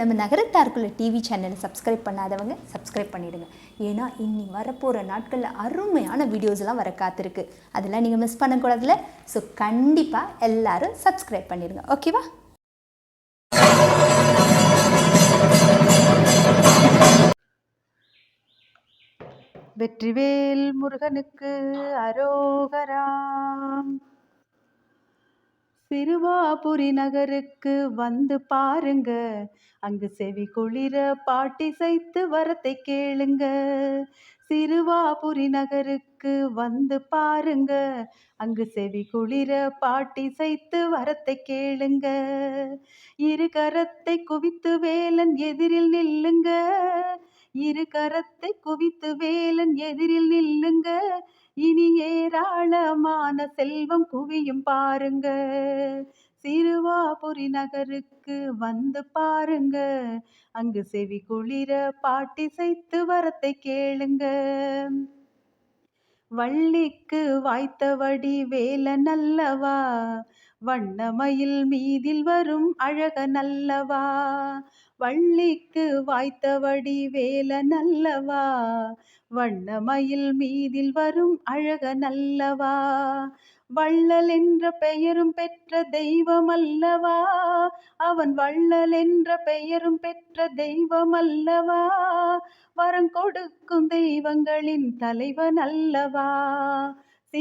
நம்ம நகரத்தாருக்குள்ள டிவி சேனலை சப்ஸ்கிரைப் பண்ணாதவங்க சப்ஸ்கிரைப் பண்ணிடுங்க. ஏன்னா இன்னி வரப்போகிற நாட்களில் அருமையான வீடியோஸ்லாம் வர காத்திருக்கு. அதெல்லாம் நீங்கள் மிஸ் பண்ணக்கூடாதுல ஸோ கண்டிப்பாக எல்லாரும் சப்ஸ்கிரைப் பண்ணிடுங்க. ஓகேவா வெற்றிவேல் முருகனுக்கு அரோகராம் சிறுவாபுரி நகருக்கு வந்து பாருங்க. அங்கு செவி குளிர பாட்டி சைத்து வரத்தை கேளுங்க. சிறுவாபுரி நகருக்கு வந்து பாருங்க. அங்கு செவி குளிர பாட்டி சைத்து வரத்தை கேளுங்க. இரு கரத்தை குவித்து வேலன் எதிரில் நில்லுங்க. இரு கரத்தை குவித்து வேலன் எதிரில் நில்லுங்க. இனி ஏராளமான செல்வம் குவியும் பாருங்க. சிறுவாபுரி நகருக்கு வந்து பாருங்க. அங்கு செவி குளிர பாட்டி சைத்து வரத்தை கேளுங்க. வள்ளிக்கு வாய்த்தவடி வேல நல்லவா வண்ணமயில் மீதில் வரும் அழக நல்லவா வள்ளிக்கு வாய்த்தவடி வேல நல்லவா? வண்ணமயில் மீதில் வரும் அழக நல்லவா? வள்ளல் என்ற பெயரும் பெற்ற தெய்வம் அல்லவா? அவன் வள்ளல் என்ற பெயரும் பெற்ற தெய்வம் அல்லவா? வரம் கொடுக்கும் தெய்வங்களின் தலைவன் அல்லவா?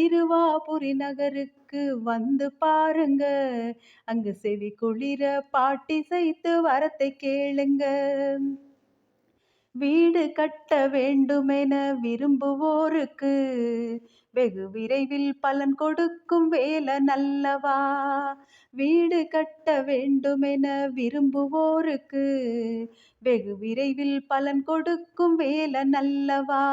திருவாபுரி நகருக்கு வந்து பாருங்க. அங்கு செவி குளிர பாட்டி சைத்து வரத்தை கேளுங்க. வீடு கட்ட வேண்டுமென விரும்புவோருக்கு வெகு விரைவில் பலன் கொடுக்கும் வேலை நல்லவா? வீடு கட்ட வேண்டுமென விரும்புவோருக்கு வெகு விரைவில் பலன் கொடுக்கும் வேலை நல்லவா?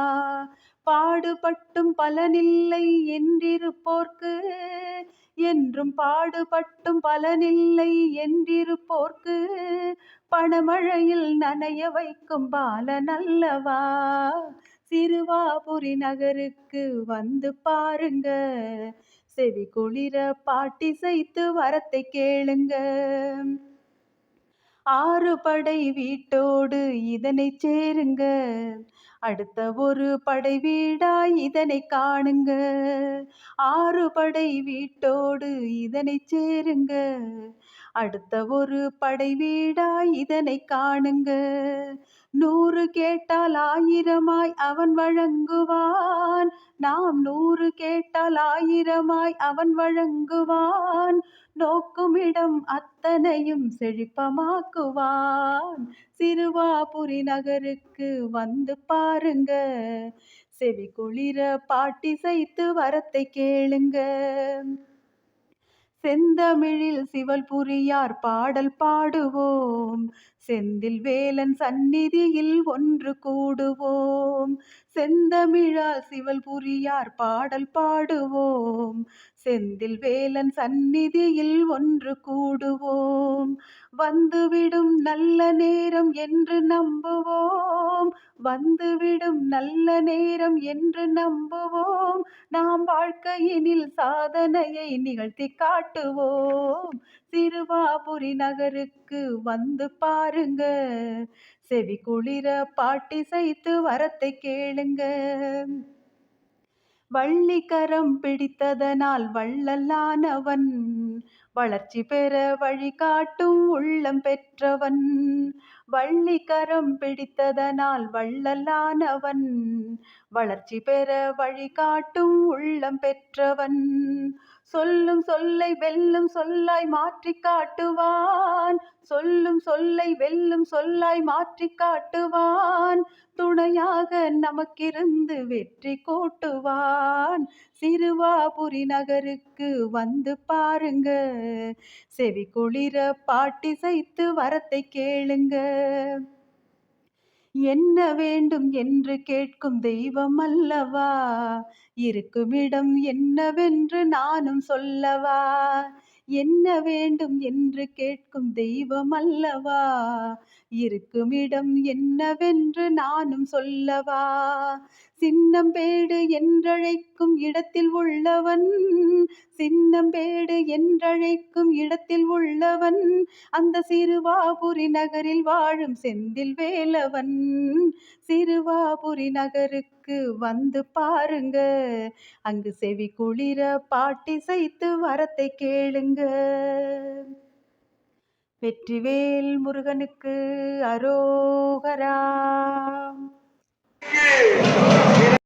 பாடுபட்டும் பலனில்லை என்றிருப்போர்க்கு. என்றும் பாடுபட்டும் பலனில்லை என்றிருப்போர்க்கு. பணமழையில் நனைய வைக்கும் பாலன் அல்லவா சிறுவாபுரி நகருக்கு வந்து பாருங்க. செவி குளிர பாட்டி சைத்து வரத்தை கேளுங்க. ஆறு படை வீட்டோடு இதனை சேருங்க. அடுத்த ஒரு படை வீடாய் இதனை காணுங்க. ஆறு படை வீட்டோடு இதனை சேருங்க. அடுத்த ஒரு படை வீடாய் இதனை காணுங்க. நூறு கேட்டால் ஆயிரமாய் அவன் வழங்குவான். நாம் நூறு கேட்டால் ஆயிரமாய் அவன் வழங்குவான். நோக்குமிடம் அத்தனையும் செழிப்பமாக்குவான். சிறுவாபுரி நகருக்கு வந்து பாருங்க. செவி குளிர பாட்டி சைத்து வரத்தை கேளுங்க. செந்தமிழில் சிவல்புரியார் பாடல் பாடுவோம். செந்தில் வேலன் சந்நிதியில் ஒன்று கூடுவோம். செந்தமிழால் சிவல்புரியார் பாடல் பாடுவோம். செந்தில் வேலன் சந்நிதியில் ஒன்று கூடுவோம். வந்துவிடும் நல்ல நேரம் என்று நம்புவோம். வந்துவிடும் நல்ல நேரம் என்று நம்புவோம். நாம் வாழ்க்கையினில் சாதனையை நிகழ்த்தி காட்டுவோம். திருவாபுரி நகருக்கு வந்து பாருங்க செவி குளிர பாட்டி சைத்து வரத்தை கேளுங்க. வள்ளிக்கரம் பிடித்ததனால் வள்ளலானவன் வளர்ச்சி பெற வழிகாட்டும் உள்ளம் பெற்றவன். வள்ளிக்கரம் பிடித்ததனால் வள்ளலானவன் வளர்ச்சி பெற வழிகாட்டும் உள்ளம் பெற்றவன். சொல்லும் சொல்லை வெல்லும் சொல்லாய் மாற்றி காட்டுவான். சொல்லும் சொல்லை வெல்லும் சொல்லாய் மாற்றி காட்டுவான். துணையாக நமக்கிருந்து வெற்றி கூட்டுவான். சிறுவாபுரி நகருக்கு வந்து பாருங்க. செவி குளிர பாட்டி சைத்து வரத்தை கேளுங்க. என்ன வேண்டும் என்று கேட்கும் தெய்வம் அல்லவா இருக்குமிடம் என்னவென்று நானும் சொல்லவா? என்ன வேண்டும் என்று கேட்கும் தெய்வம் அல்லவா இருக்குமிடம் என்னவென்று நானும் சொல்லவா? சின்னம்பேடு என்றழைக்கும் இடத்தில் உள்ளவன் சின்னம்பேடு என்றழைக்கும் இடத்தில் உள்ளவன் அந்த சிறுவாபுரி நகரில் வாழும் செந்தில் வேலவன். சிறுவாபுரி நகருக்கு வந்து பாருங்க. அங்கு செவி குளிர பாட்டிசைத்து வரத்தை கேளுங்க. வெற்றிவேல் முருகனுக்கு அரோகரா.